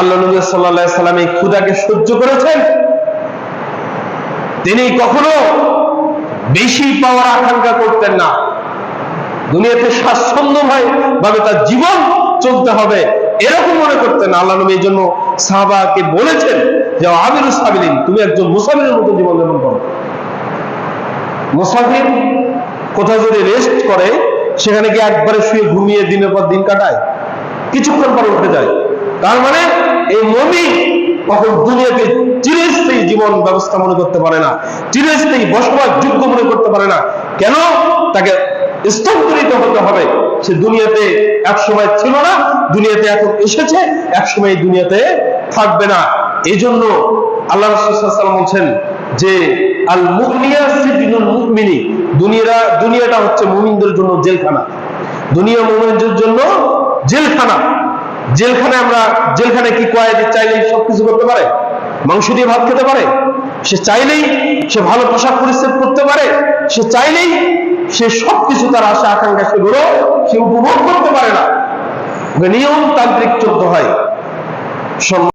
আল্লাহ নবী সাল্লাহ সাল্লাম এই ক্ষুদাকে সহ্য করেছেন? তিনি কখনো বেশি পাওয়ার আকাঙ্ক্ষা করতেন না। দুনিয়াতে স্বাচ্ছন্দ্য ভাবে তার জীবন চলতে হবে, এরকম মনে করতেন। আল্লাহ নবী এই জন্য সাহাবাকে বলেছেন যে আবির সাবিলিন, তুমি একজন মুসাফিরের মতো জীবন যাপন করো। মুসাফির কোথাও যদি রেস্ট করে, সেখানে গিয়ে একবারে শুয়ে ঘুমিয়ে দিনের পর দিন কাটায়, কিছুক্ষণ পর উঠে যায়। তার মানে এই মমি কখন দুনিয়াকে চিরস্থায়ী জীবন ব্যবস্থা মনে করতে পারে না, চিরস্থায়ী বসবাস যোগ্য মনে করতে পারে না। কেন? তাকে স্তম্ভরিত হতে হবে। সে দুনিয়াতে এক সময় ছিল না, দুনিয়াতে এখন এসেছে এক সময় দুনিয়াতে থাকবে না। এই জন্য আল্লাহ রসুলাম বলছেন যে আল মুকমিয়া সিজনুল মুকমিনী দুনিয়া দুনিয়াটা হচ্ছে মুমিনদের জন্য জেলখানা। দুনিয়া মুমিনদের জন্য জেলখানা। জেলখানে আমরা জেলখানে কি কয়েদি চাইলেই সবকিছু করতে পারে? মাংস দিয়ে ভাত খেতে পারে? সে চাইলেই সে ভালো পোশাক পরিচ্ছেদ করতে পারে? সে চাইলেই সে সবকিছু তার আশা, আকাঙ্ক্ষা সেগুলো সে উপভোগ করতে পারে না। নিয়মতান্ত্রিক নিয়ম তান্ত্রিক চলতে হয়।